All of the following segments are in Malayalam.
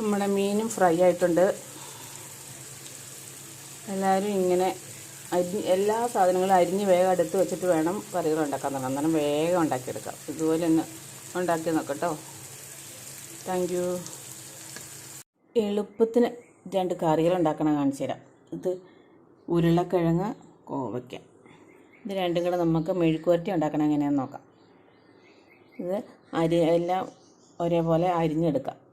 നമ്മുടെ മീനും ഫ്രൈ ആയിട്ടുണ്ട്. എല്ലാവരും ഇങ്ങനെ അരി എല്ലാ സാധനങ്ങളും അരിഞ്ഞ് വേഗം എടുത്ത് വെച്ചിട്ട് വേണം കറികൾ ഉണ്ടാക്കാൻ. തുടങ്ങാം അന്നേരം വേഗം ഉണ്ടാക്കിയെടുക്കാം. ഇതുപോലെ ഒന്ന് ഉണ്ടാക്കി നോക്കട്ടോ. താങ്ക് യു എളുപ്പത്തിന് രണ്ട് കറികൾ ഉണ്ടാക്കണം കാണിച്ചു തരാം. ഇത് ഉരുളക്കിഴങ്ങ് കോവയ്ക്ക. ഇത് രണ്ടും കൂടെ നമുക്ക് മെഴുക്കുവരട്ടി ഉണ്ടാക്കണം എങ്ങനെയാണെന്ന് നോക്കാം. ഇത് അരി എല്ലാം ഒരേപോലെ അരിഞ്ഞെടുക്കാം.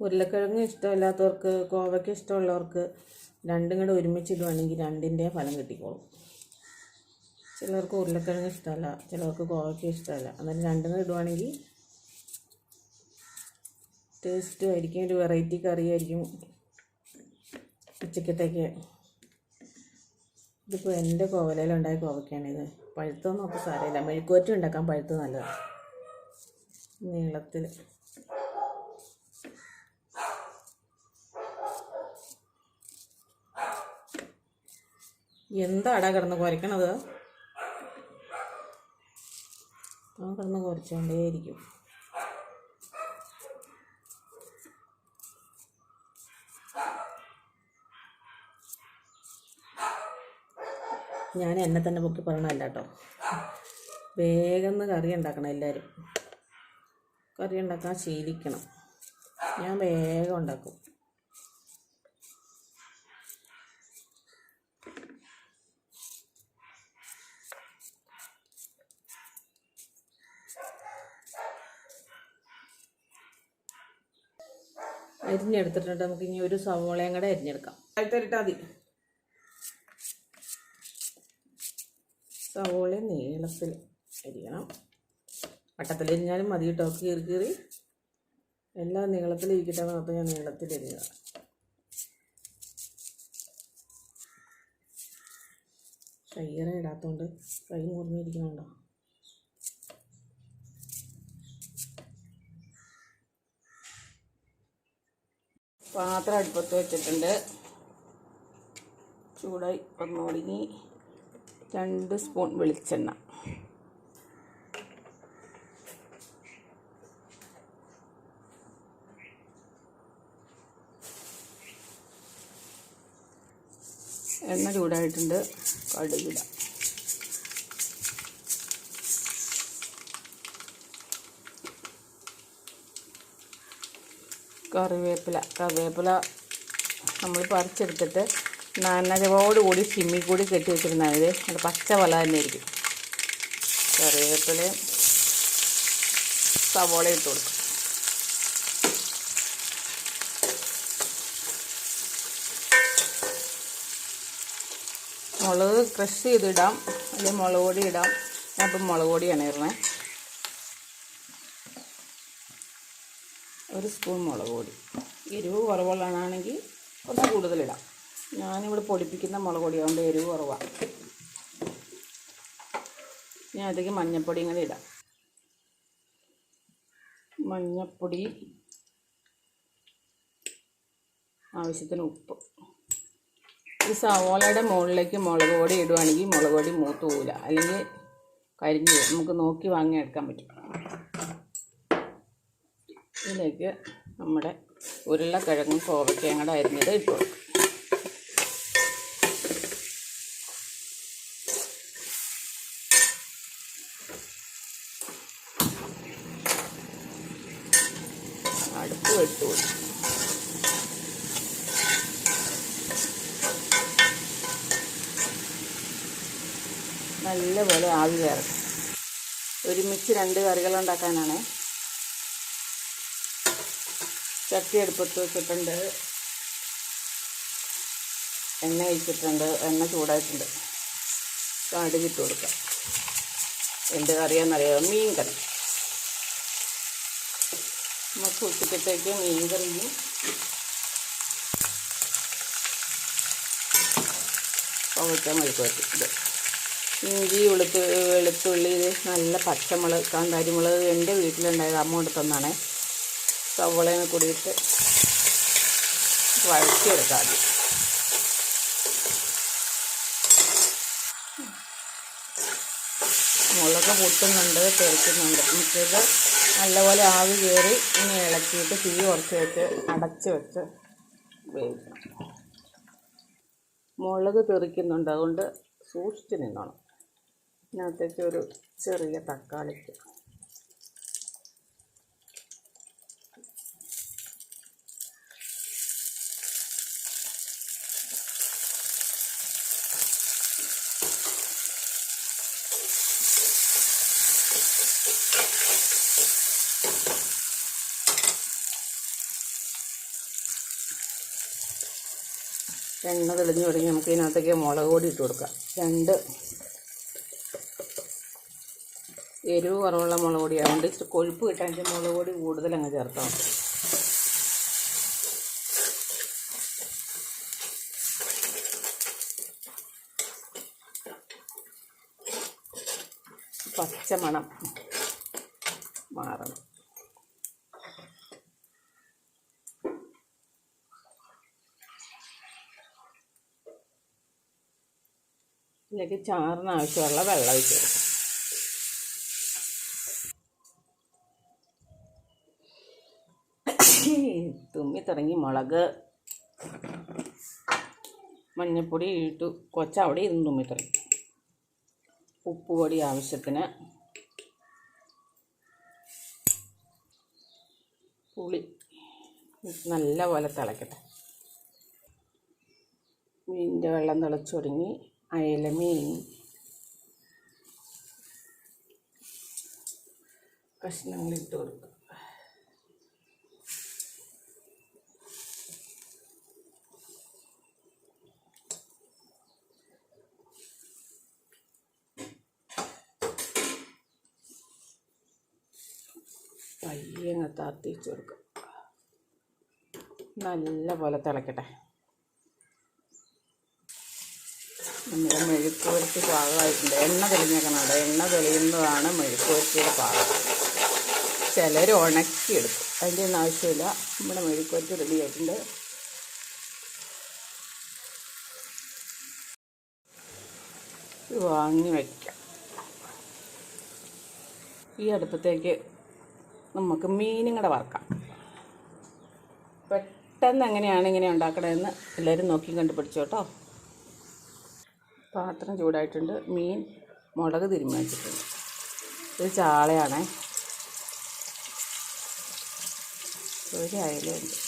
ഉരുളക്കിഴങ്ങ് ഇഷ്ടമില്ലാത്തവർക്ക് കോവയ്ക്ക് ഇഷ്ടമുള്ളവർക്ക് രണ്ടും കൂടെ ഒരുമിച്ചിടുവാണെങ്കിൽ രണ്ടിന്റെ ഫലം കിട്ടിക്കോളും. ചിലർക്ക് ഉരുളക്കിഴങ്ങ് ഇഷ്ടമല്ല ചിലർക്ക് കോവയ്ക്ക് ഇഷ്ടമല്ല. അന്നേരം രണ്ടും കൂടെ ഇടുവാണെങ്കിൽ ടേസ്റ്റും ആയിരിക്കും ഒരു വെറൈറ്റി കറിയായിരിക്കും. ഉച്ചക്കത്തേക്ക് ഇതിപ്പോൾ എന്റെ കോവലയിലുണ്ടായ കോവയ്ക്കാണിത് പഴുത്തൊന്നും അപ്പോൾ സാരമില്ല. മെഴുക്കുവറ്റ ഉണ്ടാക്കാൻ പഴുത്ത് നല്ലതാണ്. നീളത്തിൽ എന്താടാ കിടന്ന് കുരയ്ക്കണത്? ആ കിടന്ന് കുരച്ചോണ്ടേയിരിക്കും. ഞാൻ എന്നെ തന്നെ പൊക്കി പറയണല്ല കേട്ടോ. വേഗം കറി ഉണ്ടാക്കണം എല്ലാവരും കറി ഉണ്ടാക്കാൻ ശീലിക്കണം. ഞാൻ വേഗം ഉണ്ടാക്കും. അരിഞ്ഞെടുത്തിട്ടുണ്ട്. നമുക്ക് ഇനി ഒരു സവോളയും കൂടെ അരിഞ്ഞെടുക്കാം. അടുത്തരിട്ടാൽ മതി സവോള നീളത്തിൽ അരിയണം. വട്ടത്തിൽ അരിഞ്ഞാലും മതി കേട്ടോ. കീറി കീറി. എല്ലാം നീളത്തിൽ ഇരിക്കട്ടെ. എന്ന് ഞാൻ നീളത്തിൽ അരിഞ്ഞത്. കയ്യേറെ ഇടാത്തതുകൊണ്ട് കൈ മുറിഞ്ഞിരിക്കണുണ്ടോ? പാത്രം അടുപ്പത്ത് വെച്ചിട്ടുണ്ട്. ചൂടായി വന്നു രണ്ട് സ്പൂൺ വെളിച്ചെണ്ണ. എണ്ണ ചൂടായിട്ടുണ്ട്. കടുകിടാം. കറിവേപ്പില. കറിവേപ്പില നമ്മൾ പറിച്ചെടുത്തിട്ട് നനകോട് കൂടി സിമ്മി കൂടി കെട്ടി വെച്ചിരുന്നാൽ മതി. അത് പച്ച വല തന്നെ ആയിരിക്കും. കറിവേപ്പിലയും സവോള ഇട്ട് കൊടുക്കും. മുളക് ക്രഷ് ചെയ്തിടാം. അല്ലെങ്കിൽ മുളക് പൊടി ഇടാം. ഞാൻ മുളക് പൊടിയാണ് ഇടണേ ഒരു സ്പൂൺ മുളക് പൊടി. എരിവ് കുറവുള്ളതാണെങ്കിൽ കുറച്ച് കൂടുതലിടാം. ഞാനിവിടെ പൊടിപ്പിക്കുന്ന മുളക് പൊടി അതുകൊണ്ട് എരിവ് കുറവാണ് ഞാൻ അതിലേക്ക് മഞ്ഞൾപ്പൊടിയും കൂടി ഇടാം. മഞ്ഞൾപ്പൊടി ആവശ്യത്തിന് ഉപ്പ്. ഈ സവോളയുടെ മുകളിലേക്ക് മുളക് പൊടി ഇടുവാണെങ്കിൽ മുളക് പൊടി മൂത്ത് പോവില്ല. അല്ലെങ്കിൽ കരിഞ്ഞു നമുക്ക് നോക്കി വാങ്ങിയെടുക്കാൻ പറ്റും. ഇതിലേക്ക് നമ്മുടെ ഉരുളക്കിഴങ്ങും കോവയ്ക്കയും കൂടെ അരിഞ്ഞത് ഇട്ട് കൊടുക്കും. നല്ലപോലെ ആവി കയറും ഒരുമിച്ച് രണ്ട് കറികൾ ഉണ്ടാക്കാനാണ്. ചട്ടി എടുപ്പത്ത് വെച്ചിട്ടുണ്ട്. എണ്ണ ഒഴിച്ചിട്ടുണ്ട്. എണ്ണ ചൂടായിട്ടുണ്ട്. കടുകിട്ട് കൊടുക്കാം. എന്ത് കറിയാണെന്നറിയാമോ മീൻ കറി നമുക്ക് ഉച്ചക്കത്തേക്ക് മീൻ കറിയും പൗത്ത മെഴുക്കുവരട്ടി. ഇത് ഇഞ്ചി വെളുത്തു വെളുത്തുള്ളി നല്ല പച്ചമുളക് കാന്താരിമുളക് എന്റെ വീട്ടിലുണ്ടായത് അമ്മ കൊണ്ട് തന്നാണേ സവോളയും കൂടിയിട്ട് വഴറ്റിയെടുക്കാം ആദ്യം. മുളക് പൊട്ടുന്നുണ്ട് തെറിക്കുന്നുണ്ട് നമുക്കിത് നല്ലപോലെ ആവി കയറി ഇനി ഇളക്കിയിട്ട് തീ കുറച്ച് വെച്ച് അടച്ച് വെച്ച് വേവിക്കണം മുളക് തെറിക്കുന്നുണ്ട് അതുകൊണ്ട് സൂക്ഷിച്ച് നിന്നോണം. ഇതിനകത്തേക്ക് ഒരു ചെറിയ തക്കാളിക്ക്. എണ്ണ തെളിഞ്ഞു തുടങ്ങി നമുക്ക് ഇതിനകത്തേക്ക് മുളക് പൊടി ഇട്ട് കൊടുക്കാം. രണ്ട് എരിവ് കുറവുള്ള മുളക് പൊടി അതുകൊണ്ട് ഇച്ചിരി കൊഴുപ്പ് കിട്ടാൻ മുളക് പൊടി കൂടുതൽ അങ്ങ് ചേർക്കാം പച്ചമണം മാറണം. ഇതിലേക്ക് ചാറിന് ആവശ്യമുള്ള വെള്ളം ഒഴിച്ച് കൊടുക്കും. തുമ്മി തുടങ്ങി മുളക് മഞ്ഞൾപ്പൊടി ഇട്ടു. കൊച്ച അവിടെ ഇരുന്ന് തുമ്മി തുടങ്ങി. ഉപ്പ് പൊടി ആവശ്യത്തിന്. പുളി നല്ല പോലെ തിളക്കട്ടെ. മീനിന്റെ വെള്ളം തിളച്ചു തുടങ്ങി അയല മീൻ കഷ്ണങ്ങൾ ഇട്ട് കൊടുക്കുക പയ്യങ്ങ് താത്തിച്ച് കൊടുക്കുക നല്ല പോലെ തിളക്കട്ടെ നമ്മുടെ മെഴുക്ക് പുരട്ടി പാകമായിട്ടുണ്ട്. എണ്ണ തെളിഞ്ഞേക്കണം അവിടെ എണ്ണ തെളിയുന്നതാണ് മെഴുക്ക് പുരട്ടിയുടെ പാകം. ചിലർ ഉണക്കിയെടുക്കും. അതിന്റെ ഒന്നും ആവശ്യമില്ല. നമ്മുടെ മെഴുക്ക് പുരട്ടി റെഡി ആയിട്ടുണ്ട്. ഇത് വാങ്ങി വയ്ക്കാം ഈ അടുപ്പത്തേക്ക് നമുക്ക് മീനും കൂടെ വറക്കാം. പെട്ടെന്ന് എങ്ങനെയാണ് ഇങ്ങനെ ഉണ്ടാക്കണമെന്ന് എല്ലാവരും നോക്കി കണ്ടുപിടിച്ചു കേട്ടോ. പാത്രം ചൂടായിട്ടുണ്ട്. മീൻ മുളക് തിരുമ്മി ഇത് ചാളയാണേ. ഒരു അയലുണ്ട്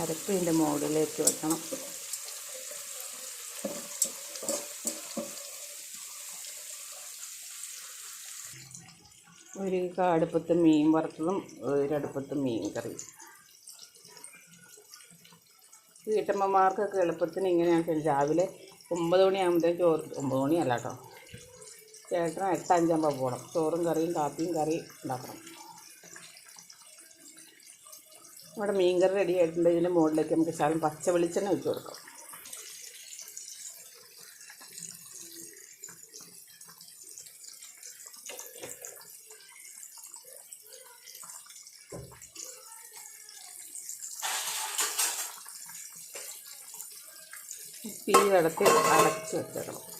അരപ്പ് ഇതിന്റെ മുകളിലേക്ക് വെക്കണം. ഒരു അടുപ്പത്ത് മീൻ വറുത്തതും ഒരടുപ്പത്ത് മീൻ കറി വീട്ടമ്മമാർക്കൊക്കെ എളുപ്പത്തിന് ഇങ്ങനെയാണ് രാവിലെ ഒമ്പത് മണിയാകുമ്പോഴത്തേക്ക് ചോറ് ഒമ്പത് മണിയല്ല കേട്ടോ. ചേട്ടൻ എട്ട് അഞ്ചാകുമ്പോൾ പോകണം. ചോറും കറിയും കാപ്പിയും കറി ഉണ്ടാക്കണം. നമ്മുടെ മീൻകറി റെഡി ആയിട്ടുണ്ട്. ഇതിന്റെ മുകളിലേക്ക് നമുക്ക് ശകലം പച്ച വെളിച്ചെണ്ണ വെച്ച് കൊടുക്കാം. തീ വെള്ളത്തിൽ അടച്ച് വെച്ചേക്കണം.